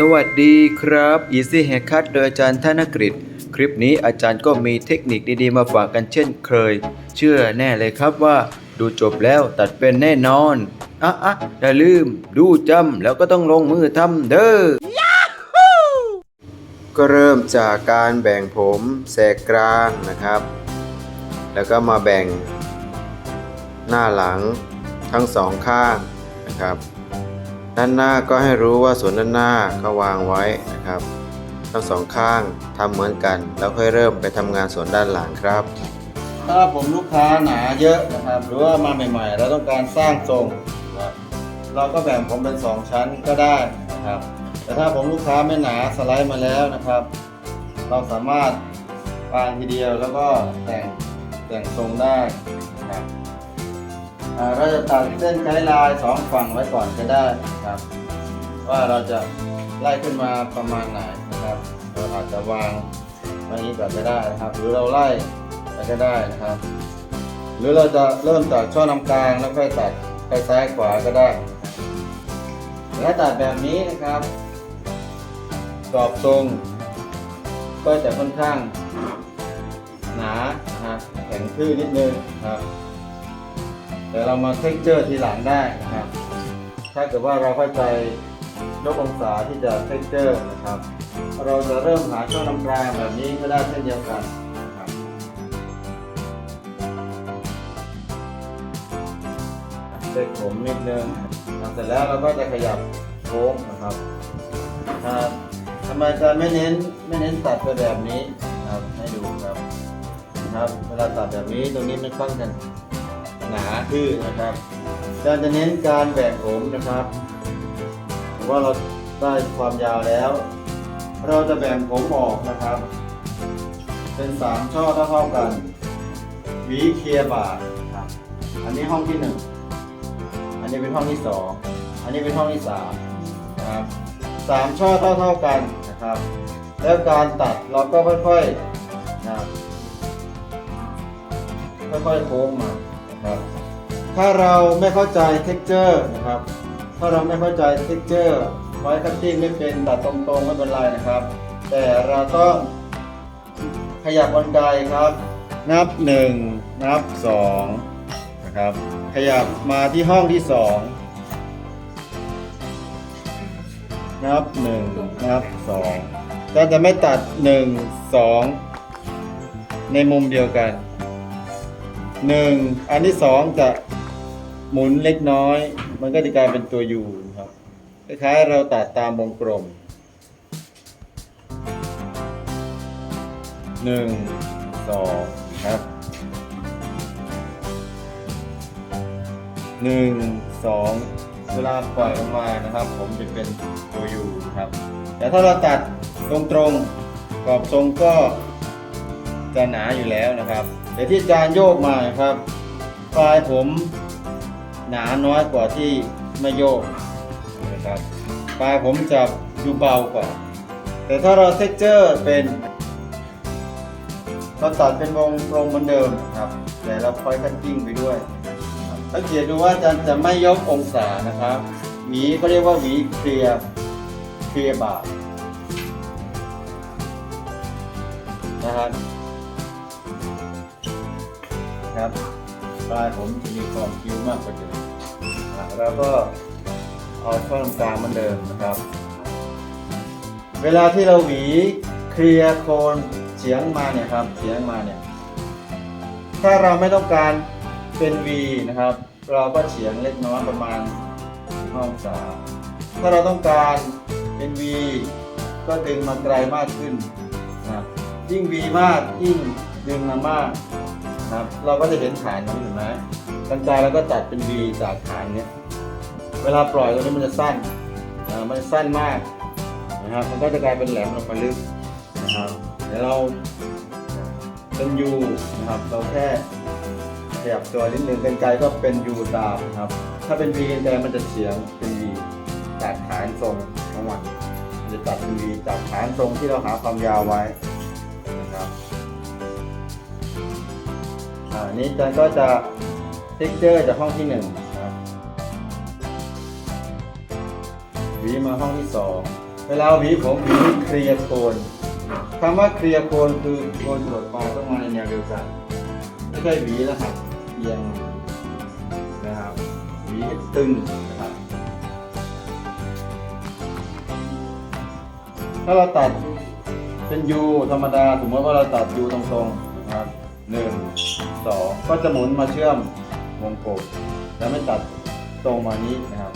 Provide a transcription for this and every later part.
สวัสดีครับ Easy Haircut โดยอาจารย์ธนกฤษคลิปนี้อาจารย์ก็มีเทคนิคดีๆมาฝากกันเช่นเคย เชื่อแน่เลยครับว่า ดูจบแล้วตัดเป็นแน่นอนอะอะอย่าลืมดูจำแล้วก็ต้องลงมือทำเด้อ ก็เริ่มจากการแบ่งผมแสกกลางนะครับ แล้วก็มาแบ่งหน้าหลังทั้งสองข้างนะครับ ด้านหน้าก็ให้รู้ว่าส่วนด้านหน้าก็วางไว้นะครับ ทั้งสองข้างทำเหมือนกัน แล้วค่อยเริ่มไปทำงานส่วนด้านหลังครับ ถ้าผมลูกค้าหนาเยอะนะครับ หรือว่ามาใหม่ๆ เราต้องการสร้างทรงนะครับเราก็แบ่งผมเป็น 2 ชั้นก็ได้นะครับ แต่ถ้าผมลูกค้าไม่หนาสไลด์มาแล้วนะครับ เราสามารถวางทีเดียวแล้วก็แต่งแต่งทรงได้นะครับอ่า เราจะตัดเส้นไกด์ไลน์สองฝั่งไว้ก่อนก็ได้ครับ ว่าเราจะไล่ขึ้นมาประมาณไหนนะครับเราอาจจะวางไว้นี้ก่อนก็ได้นะครับ หรือเราไล่ไปก็ได้นะครับ หรือเราจะเริ่มจากช่อนำกลางแล้วค่อยตัดไปซ้ายขวาก็ได้และตัดแบบนี้นะครับกรอบทรง ก็จะค่อนข้างหนานะฮะแข็งทื่อนิดนึงครับ แต่เรามาเท็กเจอร์ทีหลังได้นะครับ ถ้าเกิดว่าเราเข้าใจยกองศาที่จะเท็กเจอร์นะครับ เราจะเริ่มหาช่องน้ำกลางแบบนี้ก็ได้เช่นเดียวกันนะครับเช็คผมนิดนึงเสร็จแล้วเราก็จะขยับโค้งนะครับอ่าทำไมจะไม่เน้นไม่เน้นตัดไปแบบนี้ครับให้ดูครับนะครับ เวลาตัดแบบนี้ตรงนี้มันค่อนข้าง หนาทื่อนะครับอาจารจะเน้นการแบ่งผมนะครับว่าเราได้ความยาวแล้ว เราจะแบ่งผมออกนะครับ เป็นสามช่อเท่าๆกันหวีเคลียบาทครับอันนี้ห้องที่หนึ่งอันนี้เป็นห้องที่สองอันนี้เป็นห้องที่สามนะครับสามช่อเท่าๆกันนะครับ แล้วการตัดเราก็ค่อยๆนะครับค่อยๆโค้งมา นะครับถ้าเราไม่เข้าใจเท็กเจอร์นะครับ ถ้าเราไม่เข้าใจเท็กเจอร์ไว้คัตติ้งไม่เป็นตัดตรงๆไม่เป็นไรนะครับ แต่เราต้องขยับบันไดครับ นับ 1 นับ2นะครับ ขยับมาที่ห้องที่ 2 นับ 1 นับ2เราจะไม่ตัด 1 2 ในมุมเดียวกัน 1อันที่2จะหมุนเล็กน้อย มันก็จะกลายเป็นตัว U ครับคล้ายๆเราตัดตามวงกลมหนึ่งสองครับหนึ่งสองเวลาปล่อยออกมานะครับ ผมจะเป็นตัว U นะครับ แต่ถ้าเราตัดตรงๆกรอบทรงก็จะหนาอยู่แล้วนะครับ แต่ที่อารโยกมาครับ ปลายผมหนาน้อยกว่าที่ไม่โยกนะครับปลายผมจะดูเบากว่า แต่ถ้าเราเท็กเจอร์เป็นเราตัดเป็นวงกลมเหมือนเดิมนะครับ แต่เราคอยคัตติ้งไปด้วยสังเกตดูว่าอาจารย์จะไม่ยกองศานะครับหวีก็เรียกว่าหวีเคลียร์เคลียร์บานะครับ ครับปลายผมจะมีความคิ้วมากกว่าเดิมแล้วก็เอาช่องกลางเหมือนเดิมนะครับ เวลาที่เราหวีเคลียร์โคนเฉียงมาเนี่ยครับเฉียงมาเนี่ยถ้าเราไม่ต้องการเป็น V นะครับ เราก็เฉียงเล็กน้อยประมาณ5องศาถ้าเราต้องการเป็น V ก็ดึงมาไกลมากขึ้นนะยิ่ง V มากยิ่งดึงมามาก ครับ เราก็จะเห็นฐานนี้เห็นไหมกันไกลแล้วก็ตัดเป็น V จากฐานเนี้ยเวลาปล่อยตรงนี้มันจะสั้นอ่ามันสั้นมากนะครับ มันก็จะกลายเป็นแหลมลงมาลึกนะครับเดี๋ยวเราเป็น U นะครับ เราแค่ขยับตัวนิดนึงกันไกลก็เป็น U ตามนะครับ ถ้าเป็น V กันไกลมันจะเฉียงเป็น V จากฐานทรงของมันมันจะตัดเป็น V จากฐานทรงที่เราหาความยาวไว้ อ่านี้อาจารย์ก็จะเท็กเจอร์จากห้องที่หนึ่งนะครับหวีมาห้องที่สองเวลาหวีผมหวีเคลียร์โคนคำว่าเคลียร์โคนคือโคนหลดปลายต้องมาในแนวเดียวกันไม่ใช่หวีแล้วหักเอียงนะครับหวีตึงนะครับถ้าเราตัดเป็นยูธรรมดาสมมติว่าเราตัดยูตรงๆนะครับ หนึ่งสองก็จะหมุนมาเชื่อมวงกบแล้วไม่ตัดตรงมานี้นะครับ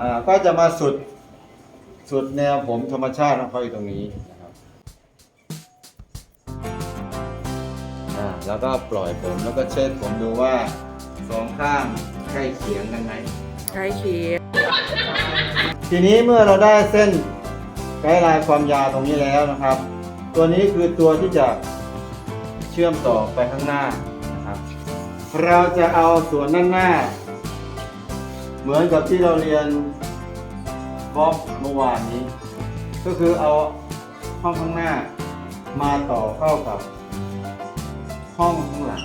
อ่าก็จะมาสุดสุดแนวผมธรรมชาติของเขาอยู่ตรงนี้นะครับอ่าแล้วก็ปล่อยผมแล้วก็เช็ดผมดูว่าสองข้าง ใกล้เคียงกันไหมใช้เคียงทีนี้เมื่อเราได้เส้นไกด์ไลน์ความยาวตรงนี้แล้วนะครับ ตัวนี้คือตัวที่จะเชื่อมต่อไปข้างหน้านะครับ เราจะเอาส่วนด้านหน้า เหมือนกับที่เราเรียนบล็อกเมื่อวานนี้ ก็คือเอาห้องข้างหน้ามาต่อเข้ากับห้องข้างหลัง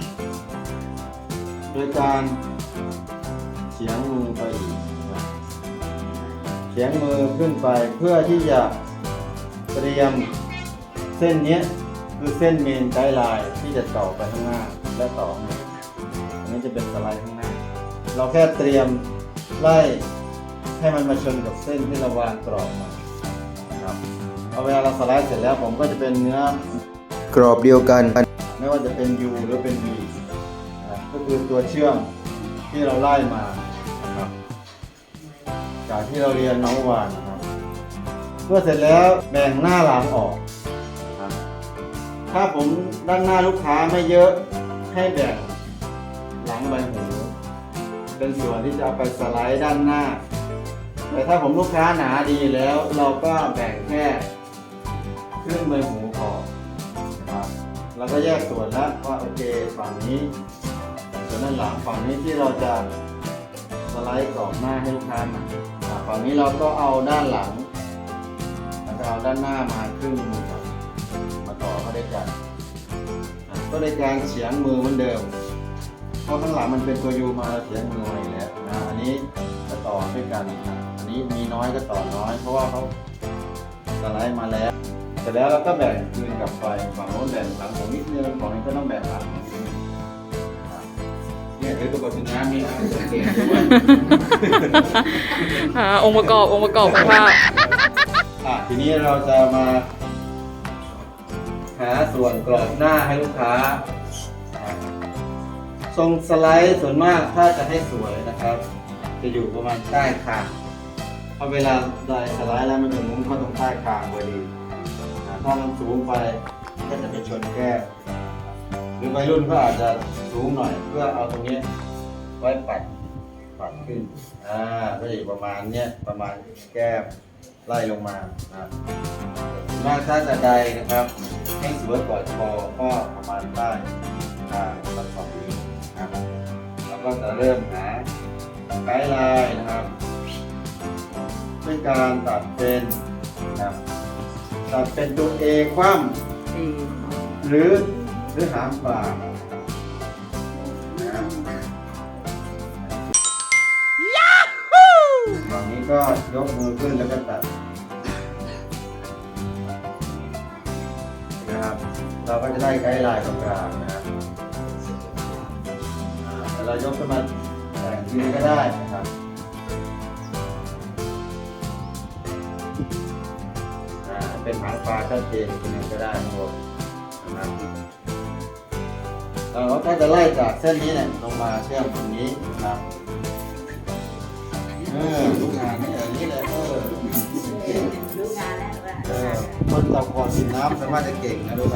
โดยการเฉียงมือไปอีกนะเฉียงมือขึ้นไปเพื่อที่จะเตรียมเส้นนี้คือเส้นเมนไกด์ไลน์ที่จะต่อไปข้างหน้าและต่อมาอันนี้จะเป็นสไลด์ข้างหน้า เราแค่เตรียมไล่ให้มันมาชนกับเส้นที่เราวางกรอบมานะครับเอาเวลาเราสไลด์เสร็จแล้วผมก็จะเป็นเนื้อกรอบเดียวกัน ไม่ว่าจะเป็น U หรือเป็น V ก็คือตัวเชื่อมที่เราไล่มา จากที่เราเรียนน้องวานนะครับ เมื่อเสร็จแล้วแบ่งหน้าหลังออกนะครับถ้าผมด้านหน้าลูกค้าไม่เยอะให้แบ่งหลังใบหูเป็นส่วนที่จะเอาไปสไลด์ด้านหน้า แต่ถ้าผมลูกค้าหนาดีแล้ว เราก็แบ่งแค่ครึ่งใบหูพอนะครับเราก็แยกส่วนแล้วว่าโอเคฝั่งนี้ ส่วนด้านหลังฝั่งนี้ที่เราจะสไลด์กรอบหน้าให้ลูกค้ามา อ่าฝั่งนี้เราก็เอาด้านหลังแล้วก็เอาด้านหน้ามาครึ่งหนึงก่อมาต่อเข้าด้วยกัน ก็โดยการเฉียงมือเหมือนเดิม เพราะข้างหลังมันเป็นตัวยูมาเราเฉียงมือมาอีกแล้วนะอันนี้จะต่อด้วยกันนะอันนี้มีน้อยก็ต่อน้อย เพราะว่าเขาสไลด์มาแล้ว เสร็จแล้วเราก็แบ่งคืนกลับไปฝั่งโน้นแบ่งหลังผมนิดนึงฝั่งนี้ก็ต้องแบ่งหลังผมนิดนึงอ่า เนี่ยคือตัวกดสินค้ามีนะสังเกตดูว่าอ่าองค์ประกอบองค์ประกอบของภาพอะทีนี้เราจะมา หาส่วนกรอบหน้าให้ลูกค้าอะทรงสไลด์ส่วนมากถ้าจะให้สวยนะครับ จะอยู่ประมาณใต้คางเพราะเวลาได้สไลด์แล้วมันจะมุ้งเข้าตรงใต้คางพอดีอะถ้ามันสูงไปก็จะไปชนแก้ม รือวัยรุ่นก็อาจจะสูงหน่อย เพื่อเอาตรงนี้ไว้ปัดปัดขึ้นอ่าก็จะอยู่ประมาณเนี้ยประมาณแก้มไล่ลงมานะครับส่วนมากถ้าจะใดนะครับ ให้สวยกว่าคอก็ประมาณใต้อ่าตัดสองนิ้วนะครับแล้วก็จะเริ่มหาไกด์ไลน์นะครับด้วยการตัดเป็นนะครับตัดเป็นตัว A คว่ำหรือ หรือหางปลานะครับฝั่งนี้ก็ยกมือขึ้นแล้วก็ตัดนะครับ เราก็จะได้ไกด์ไลน์ตรงกลางนะครับเรายกขึ้นมาแต่งทีนึงก็ได้นะครับอ่าเป็นหางปลาชัดเจนทีนึงก็ได้ทั้งหมดนะครับ เราก็จะไล่จากเส้นนี้เนี่ยลงมาเชื่อมตรงนี้นะครับเออลูกงานนี่อย่างนี้เลยเออรู้งานแล้วว่าเออคนจับก่อนสินน้ำสามารถจะเก่งนะรู้ไหม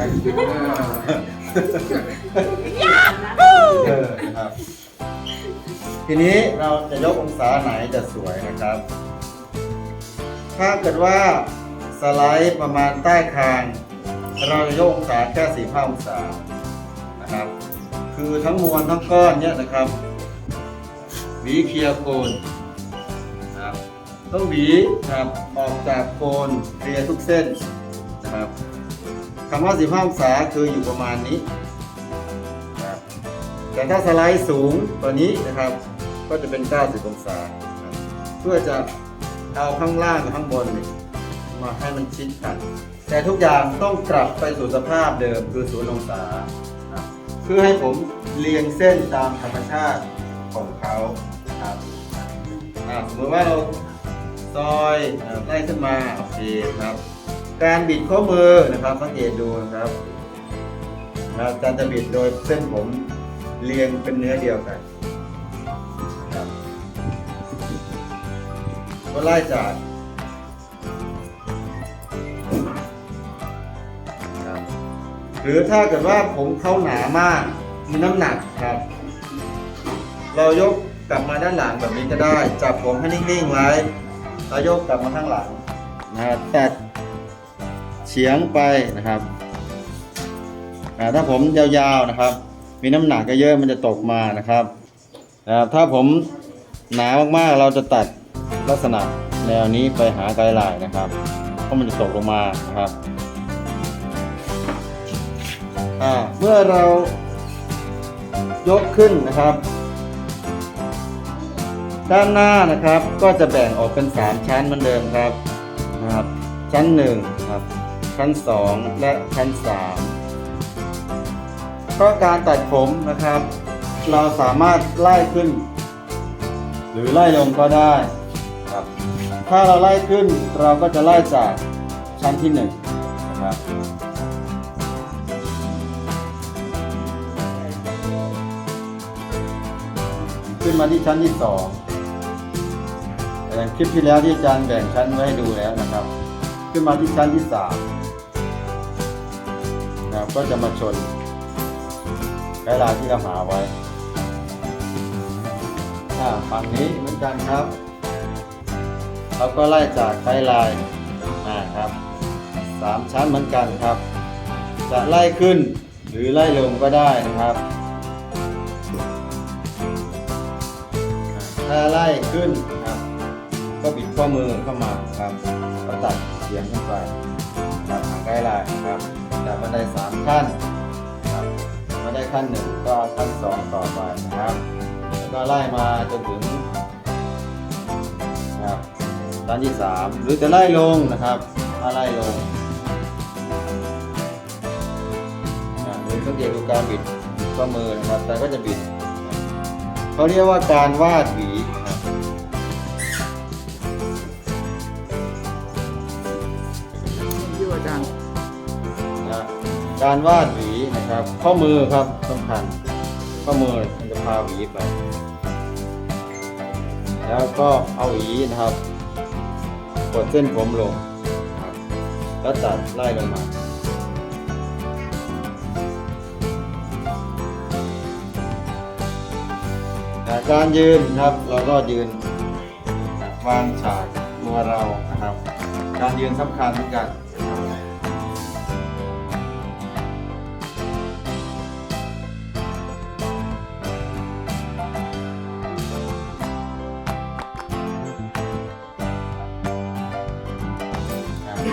เออครับทีนี้เราจะยกองศาไหนจะสวยนะครับ ถ้าเกิดว่าสไลด์ประมาณใต้คาง เราจะยกองศาแค่สี่ห้าองศานะครับ คือทั้งมวลทั้งก้อนเนี่ยนะครับหวีเคลียร์โคนนะครับต้องหวีนะครับออกจากโคนเคลียร์ทุกเส้นนะครับคำว่า15องศาคืออยู่ประมาณนี้นะครับแต่ถ้าสไลด์สูงกว่านี้นะครับ ก็จะเป็น 90 องศาครับเพื่อจะเอาข้างล่างกับข้างบนนี่มาให้มันชิดกัน แต่ทุกอย่างต้องกลับไปสู่สภาพเดิมคือศูนย์องศา เพื่อให้ผมเรียงเส้นตามธรรมชาติของเขาครับอ่าสมมติว่าเราซอยไล่ขึ้นมาโอเคครับ การบิดข้อมือนะครับสังเกตดูนะครับนะครับการจะบิดโดยเส้นผมเรียงเป็นเนื้อเดียวกันครับก็ไล่จาก รือถ้าเกิดว่าผมเขาหนามากมีน้ำหนักครับ เรายกกลับมาด้านหลังแบบนี้ก็ได้ จับผมให้นิ่งๆไว้แล้วยกกลับมาข้างหลังนะครับตัดเฉียงไปนะครับถ้าผมยาวๆนะครับ มีน้ำหนักเยอะมันจะตกมานะครับนะถ้าผมหนามากๆเราจะตัดลักษณะแนวนี้ไปหาไกด์ไลน์นะครับเพราะมันจะตกลงมานะครับ เมื่อเรายกขึ้นนะครับ ด้านหน้านะครับก็จะแบ่งออกเป็น 3 ชั้นเหมือนเดิมครับนะครับ ชั้น1ครับชั้น 2 และชั้น3เพราะการตัดผมนะครับ เราสามารถไล่ขึ้น หรือไล่ลงก็ได้ครับถ้าเราไล่ขึ้นเราก็จะไล่จากชั้นที่ 1 มาที่ชั้นที่2อย่างคลิปที่แล้วที่อาจารย์แบ่งชั้นไว้ให้ดูแล้วนะครับ ขึ้นมาที่ชั้นที่สามนะครับก็จะมาชนไกด์ไลน์ที่เราหาไว้อ่าฝั่งนี้เหมือนกันครับเราก็ไล่จากไกด์ไลน์อ่าครับสามชั้นเหมือนกันครับ จะไล่ขึ้นหรือไล่ลงก็ได้นะครับ ถ้าไล่ขึ้นนะครับ ก็บิดข้อมือเข้ามาครับก็ตัดเสียงขึ้นไปครับทางไกด์ไลน์ครับจากบันไดสามขั้นครับมาได้ขั้นหนึ่งก็ขั้นสองต่อไปนะครับ แล้วก็ไล่มาจนถึงนะครับชั้นที่สามหรือจะไล่ลงนะครับถ้าไล่ลงอ่าหรือสังเกตดูการบิดข้อมือนะครับ แต่ก็จะบิด เขาเรียกว่าการวาดหวีนะครับอยู่อาจารย์นะการวาดหวีนะครับ ข้อมือครับสำคัญข้อมือมันจะพาหวีไป แล้วก็เอาหวีนะครับกดเส้นผมลงนะครับแล้วตัดไล่ลงมา การยืนนะครับ เราก็ยืนวางฉากตัวเรานะครับ การยืนสำคัญเหมือนกัน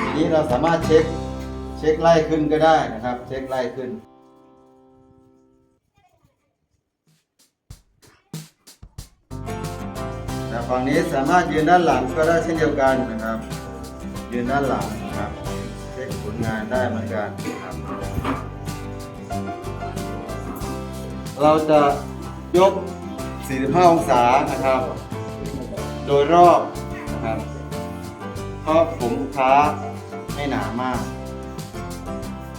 ทีนี้เราสามารถเช็คเช็คไล่ขึ้นก็ได้นะครับ เช็คไล่ขึ้น ฝั่งนี้สามารถยืนด้านหลังก็ได้เช่นเดียวกันนะครับ ยืนด้านหลังนะครับเช็คผลงานได้เหมือนกันครับ เราจะยก 45 องศานะครับ โดยรอบนะครับเพราะผมค้าไม่หนามาก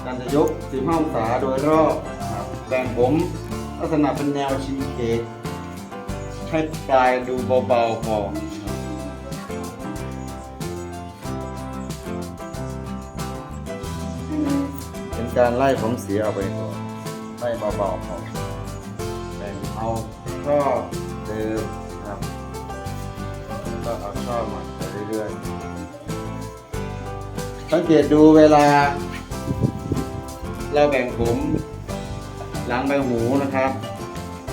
การจะยก15องศาโดยรอบนะครับแบ่งผมลักษณะเป็นแนวชีสเค้ก ให้ปลายดูเบาๆพอเป็นการไล่ผมเสียเอาไปก่อนไล่เบาๆพอแบ่งเอาก็เดิมนะครับแล้วก็เอาช่อมาไปเรื่อยๆสังเกตดูเวลา เราแบ่งผมหลังใบหูนะครับ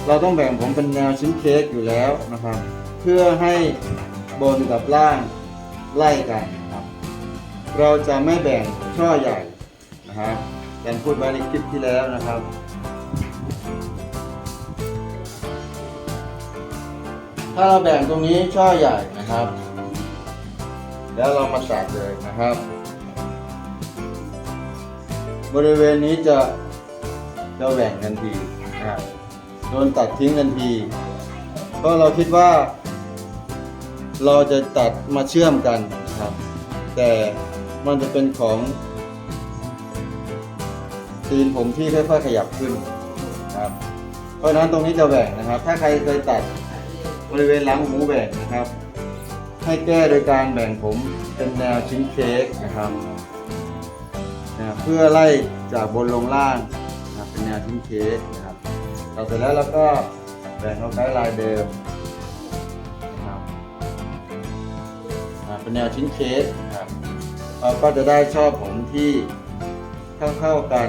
เราต้องแบ่งผมเป็นแนวชิ้นเค้กอยู่แล้วนะครับ เพื่อให้บนกับล่างไล่กันนะครับ เราจะไม่แบ่งช่อใหญ่นะฮะยันพูดไว้ในคลิปที่แล้วนะครับ ถ้าเราแบ่งตรงนี้ช่อใหญ่นะครับ แล้วเรามาตัดเลยนะครับ บริเวณนี้จะจะแหว่งทันทีนะครับ โดนตัดทิ้งทันที เพราะเราคิดว่า เราจะตัดมาเชื่อมกันครับ แต่มันจะเป็นของตีนผมที่ค่อยๆขยับขึ้นครับ เพราะฉะนั้นตรงนี้จะแหว่งนะครับ ถ้าใครเคยตัดบริเวณหลังหูแหว่งนะครับ ให้แก้โดยการแบ่งผมเป็นแนวชิ้นเค้กนะครับนะเพื่อไล่จากบนลงล่างนะเป็นแนวชิ้นเค้กนะ ครับเราเสร็จแล้วเราก็แบ่งเอาไกด์ลายเดิมนะครับอ่าเป็นแนวชิ้นเค้กนะครับเราก็จะได้ช่อผมที่เข้าๆกัน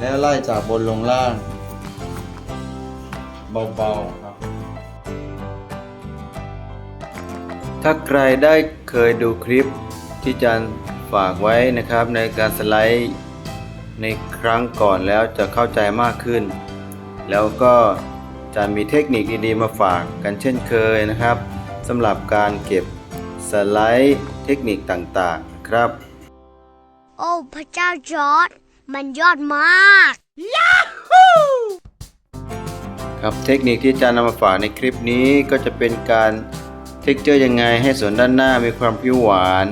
แล้วไล่จากบนลงล่าง เบาๆครับ ถ้าใครได้เคยดูคลิปที่จันฝากไว้นะครับในการสไลด์ในครั้งก่อนแล้วจะเข้าใจมากขึ้น แล้วก็จะมีเทคนิคดีๆมาฝากกันเช่นเคยนะครับสำหรับการเก็บสไลด์เทคนิคต่างๆครับ โอ้พระเจ้าจอร์ดมันยอดมากครับเทคนิคที่อาจารย์นำมาฝากในคลิปนี้ก็จะเป็นการเท็กเจอร์ยังไงให้ส่วนด้านหน้ามีความผิวหวาน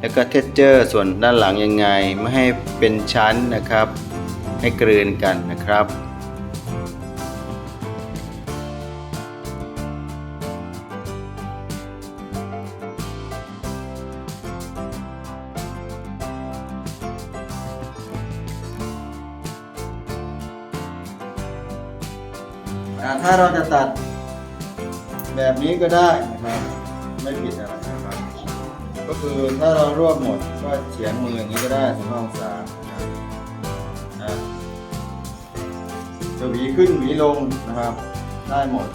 แล้วก็เท็กเจอร์ส่วนด้านหลังยังไงไม่ให้เป็นชั้นนะครับ ให้กลืนกันนะครับ ถ้าเราจะตัดแบบนี้ก็ได้นะครับ ไม่ผิดอะไรนะครับ ก็คือถ้าเรารวบหมดก็เฉียงมืออย่างนี้ก็ได้สิบห้าองศานะครับอ่าจะหวีขึ้นหวีลงนะครับ ได้หมด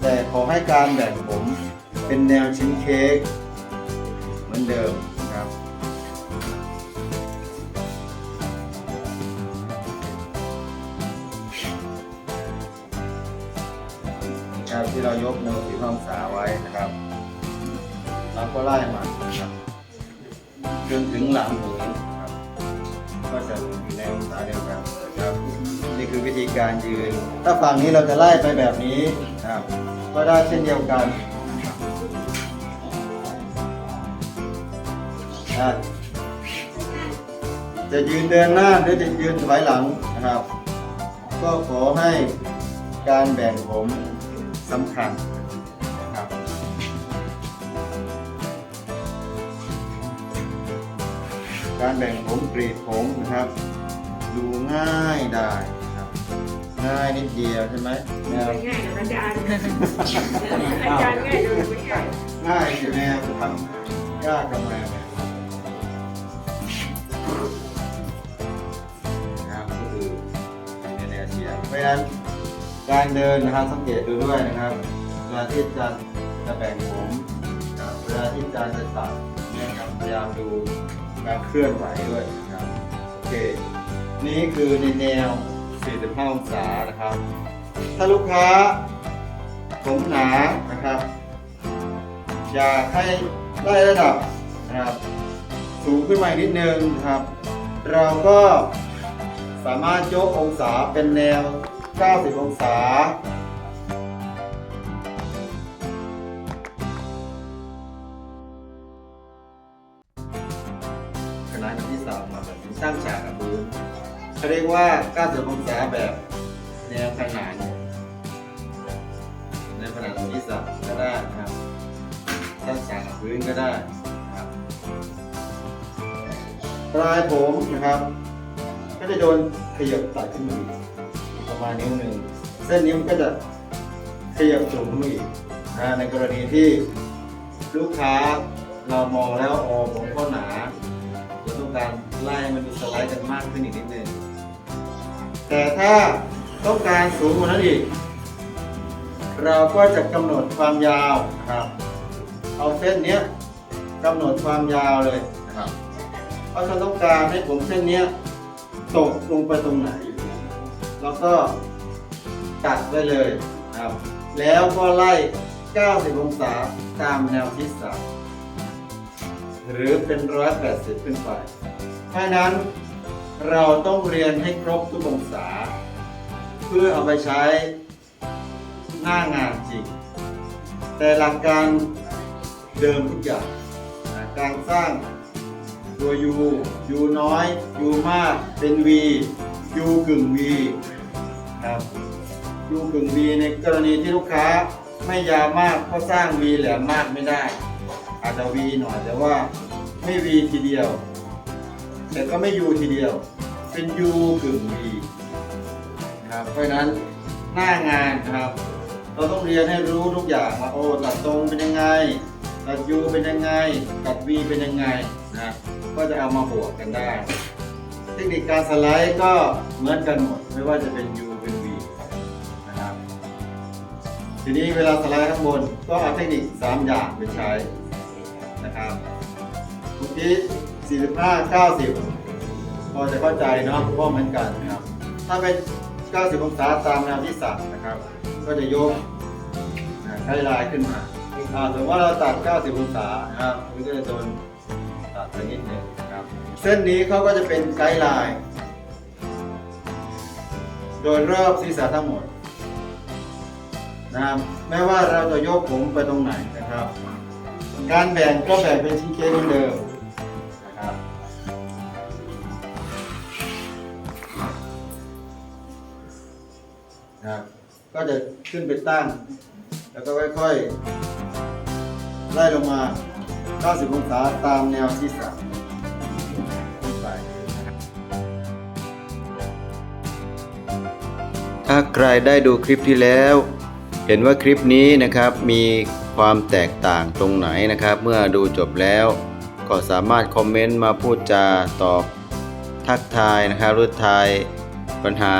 แต่ขอให้การแบ่งผมเป็นแนวชิ้นเค้กเหมือนเดิม อสีองศาไว้นะครับเราก็ไล่มานะครับจนถึงหลังหูนะครับ ก็จะอยู่ในองศาเดียวกันนะครับนี่คือวิธีการยืน ถ้าฝั่งนี้เราจะไล่ไปแบบนี้นะครับก็ได้เช่นเดียวกันจะยืนเดินหน้าหรือจะยืนถอยหลังนะครับ ก็ขอให้การแบ่งผมสำคัญ การแบ่งผมกรีดผมนะครับ ดูง่ายได้นะครับ ง่ายนิดเดียวใช่ไหมแนวง่ายกับอาจารย์อาจารย์ง่ายดูไม่ง่ายง่ายอยู่แนวทำยากกับแนวเนี่ยนะครับก็คือในแนวเฉียงเพราะฉะนั้นการเดินนะครับสังเกตดูด้วยนะครับเวลาที่อาจารย์จะแบ่งผมนะครับเวลาที่อาจารย์จะตัดเนี่ยครับพยายามดู การเคลื่อนไหวด้วยนะครับโอเค นี่คือในแนว 45 องศานะครับ ถ้าลูกค้าผมหนานะครับ อยากให้ได้ระดับนะครับ สูงขึ้นมาอีกนิดนึงนะครับ เราก็สามารถยกองศาเป็นแนว 90 องศา ว่า 90 องศาแบบแนวขนานแนวขนานที่สามก็ได้นะครับตั้ากกับพื้นก็ได้นะครับปลายผมนะครับ ก็จะโดนขยับตัดขึ้นมาอีกประมาณนิ้วหนึ่งเส้นนี้มันก็จะขยับสูงขึ้นมาอีกนะในกรณีที่ลูกค้าเรามองแล้วออผมเขาหนาเราต้องการไล่มันดูสไลด์กันมากขึ้นอีกนิดนึง แต่ถ้าต้องการสูงกว่านั้นอีก เราก็จะกำหนดความยาวนะครับ เอาเส้นเนี้ยกำหนดความยาวเลยนะครับเพราะว่าฉันต้องการให้ผมเส้นเนี้ยตกลงไปตรงไหนแล้วก็ตัดไว้เลยครับ แล้วก็ไล่ 90 องศาตามแนวทิศศาสตร์หรือเป็น 180 ขึ้นไปเพราะนั้น เราต้องเรียนให้ครบทุกองศา เพื่อเอาไปใช้หน้างานจริง แต่หลักการเดิมทุกอย่างนะการสร้างตัว U U น้อย U มากเป็น V U กึ่ง V ครับ U กึ่ง V ในกรณีที่ลูกค้าไม่ยาวมากก็สร้าง V แหลมมากไม่ได้ อาจจะ V หน่อยแต่ว่าไม่ V ทีเดียว แต่ก็ไม่ U ทีเดียว เป็น U กึ่ง V นะครับเพราะฉะนั้นหน้างานครับ เราต้องเรียนให้รู้ทุกอย่างว่าโอ้ตัดตรงเป็นยังไง ตัด U เป็นยังไง ตัด V เป็นยังไงนะก็จะเอามาบวกกันได้ เทคนิคการสไลด์ก็เหมือนกันหมด ไม่ว่าจะเป็น U เป็น V นะครับทีนี้เวลาสไลด์ข้างบนก็เอาเทคนิค 3 อย่างไปใช้นะครับเมื่อกี้ 45 90 พอจะเข้าใจเนาะว่าเหมือนกันนะครับ ถ้าเป็น 90 องศาตามแนวที่สั่งนะครับ ก็จะยกอ่าใช้ลายขึ้นมาอ่าสมมติว่าเราตัด 90 องศานะครับมันก็จะโดนตัดไปนิดหนึงนะครับ เส้นนี้เขาก็จะเป็นไกด์ไลน์โดยรอบศีรษะทั้งหมดนะครับไม่ว่าเราจะยกผมไปตรงไหนนะครับ การแบ่งก็แบ่งเป็นชิ้นเคสเหมือนเดิม ก็จะขึ้นไปตั้ง แล้วก็ค่อยๆไล่ลงมา 90 องศาตามแนวที่สามไปถ้าใครได้ดูคลิปที่แล้ว เห็นว่าคลิปนี้นะครับมีความแตกต่างตรงไหนนะครับ เมื่อดูจบแล้ว ก็สามารถคอมเมนต์มาพูดจาตอบทักทายนะครับหรือทาย ปัญหา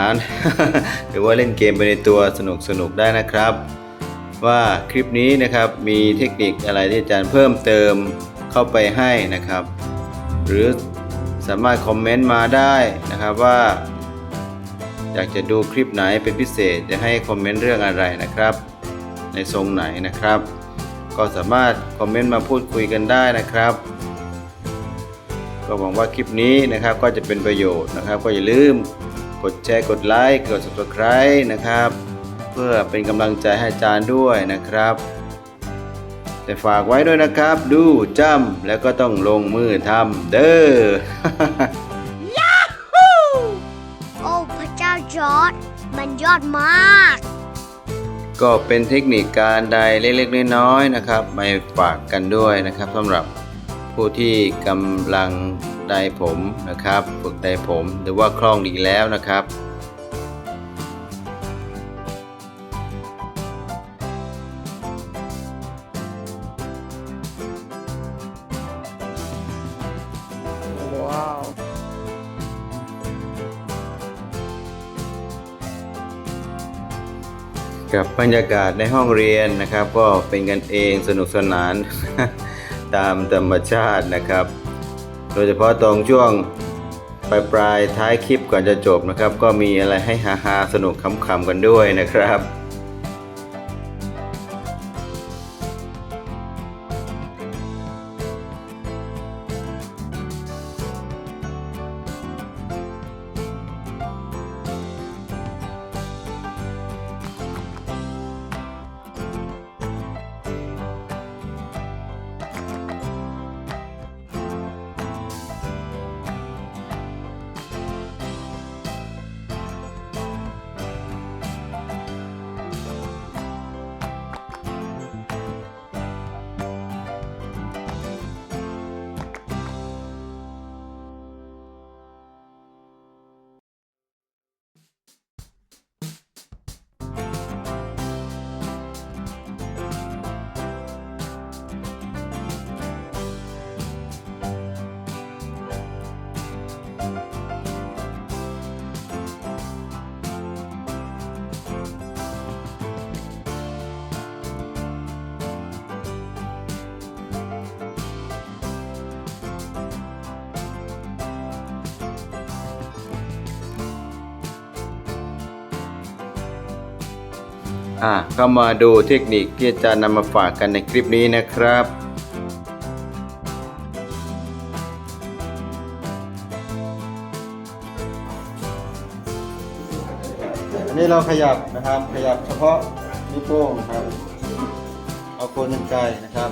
หรือว่าเล่นเกมไปในตัวสนุกสนุกได้นะครับ ว่าคลิปนี้นะครับมีเทคนิคอะไรที่อาจารย์เพิ่มเติมเข้าไปให้นะครับ หรือสามารถคอมเมนต์มาได้นะครับว่า อยากจะดูคลิปไหนเป็นพิเศษจะให้คอมเมนต์เรื่องอะไรนะครับ ในทรงไหนนะครับ ก็สามารถคอมเมนต์มาพูดคุยกันได้นะครับก็หวังว่าคลิปนี้นะครับก็จะเป็นประโยชน์นะครับ ก็อย่าลืม กดแชร์กดไลค์กด subscribe นะครับ เพื่อเป็นกำลังใจให้อาจารย์ด้วยนะครับ แต่ฝากไว้ด้วยนะครับ ดูจำแล้วก็ต้องลงมือทำเด้อโอ้พระเจ้าจอร์ดมันยอดมาก ก็เป็นเทคนิคการใดเล็กๆน้อยๆนะครับมาฝากกันด้วยนะครับสำหรับผู้ที่กำลัง ไดผมนะครับ ฝึกไดผมหรือว่าคล่องดีแล้วนะครับว้าวกับบรรยากาศในห้องเรียนนะครับ ก็เป็นกันเองสนุกสนานตามธรรมชาตินะครับ โดยเฉพาะตรงช่วงปลายปลายท้ายคลิปก่อนจะจบนะครับ ก็มีอะไรให้ฮาๆสนุกขำๆกันด้วยนะครับ อะก็มาดูเทคนิคที่อาจารย์นำมาฝากกันในคลิปนี้นะครับอันนี้เราขยับนะครับ ขยับเฉพาะนิ้วโป้งครับ เอาโคนยังไกนะครับ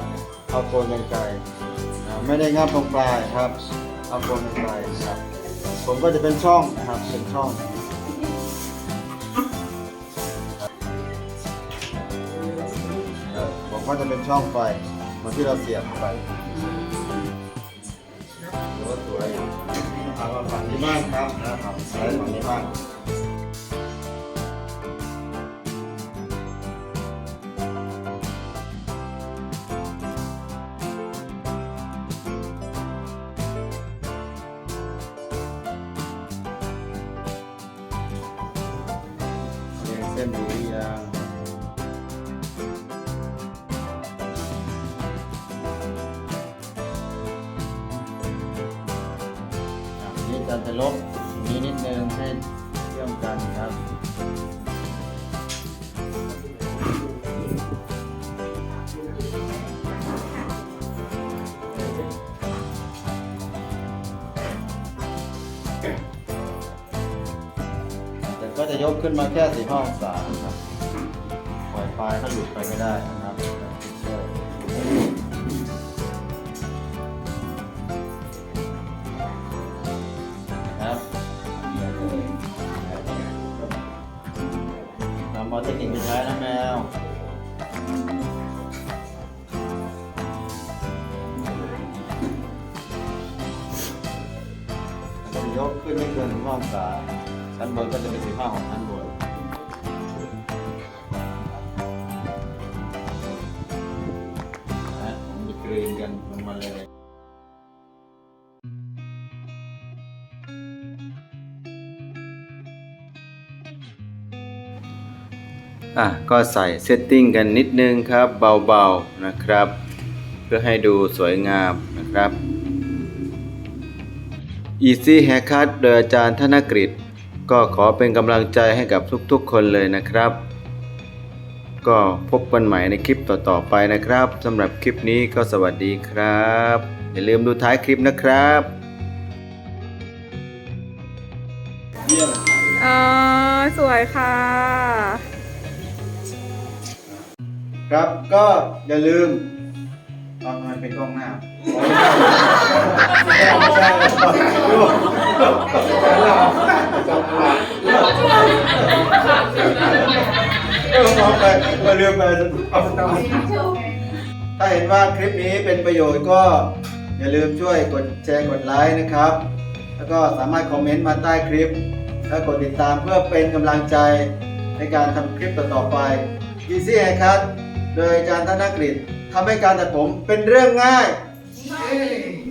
เอาโคนยังไก่ไม่ได้งับตรงปลายครับ เอาโคนยังไกครับ ผมก็จะเป็นช่องนะครับ เป็นช่อง เป็นช่องไฟเหมือนที่เราเสียบไปหรือว่าสวยเอามาฝั่งนี้บ้างครับนะครับใช้ฝั่งนี้บ้างเส้นดีหรือยัง ขึ้นมาแค่สี่ห้าองศาครับปล่อยปลายถ้าหลุดไปไม่ได้นะครับครับนำเอาเทคนิคไปใช้นะแมวแล้วก็จะยกขึ้นไม่เกินห้าองศา ชั้นบนก็จะเป็นสีผ้าของชั้นบนนะผมจะกรีนกันลงมาเลยอะก็ใส่เซตติ้งกันนิดนึงครับ เบาๆนะครับ เพื่อให้ดูสวยงามนะครับ Easy Haircut โดยอาจารย์ธนกฤษ ก็ขอเป็นกำลังใจให้กับทุกๆคนเลยนะครับ ก็พบกันใหม่ในคลิปต่อๆไปนะครับสำหรับคลิปนี้ก็สวัสดีครับ อย่าลืมดูท้ายคลิปนะครับเออสวยค่ะ ครับก็อย่าลืมเอาทำไมเป็นกล้องหน้าไม่ใช่ไม่ใช่ดูเออมองไปมาลืมไปเอาตามถ้าเห็นว่าคลิปนี้เป็นประโยชน์ก็อย่าลืมช่วยกดแชร์กดไลค์นะครับ แล้วก็สามารถคอมเมนต์มาใต้คลิป และกดติดตามเพื่อเป็นกำลังใจในการทำคลิปต่อๆไป Easy Haircut โดยอาจารย์ธนกฤษทำให้การตัดผมเป็นเรื่องง่าย Ei!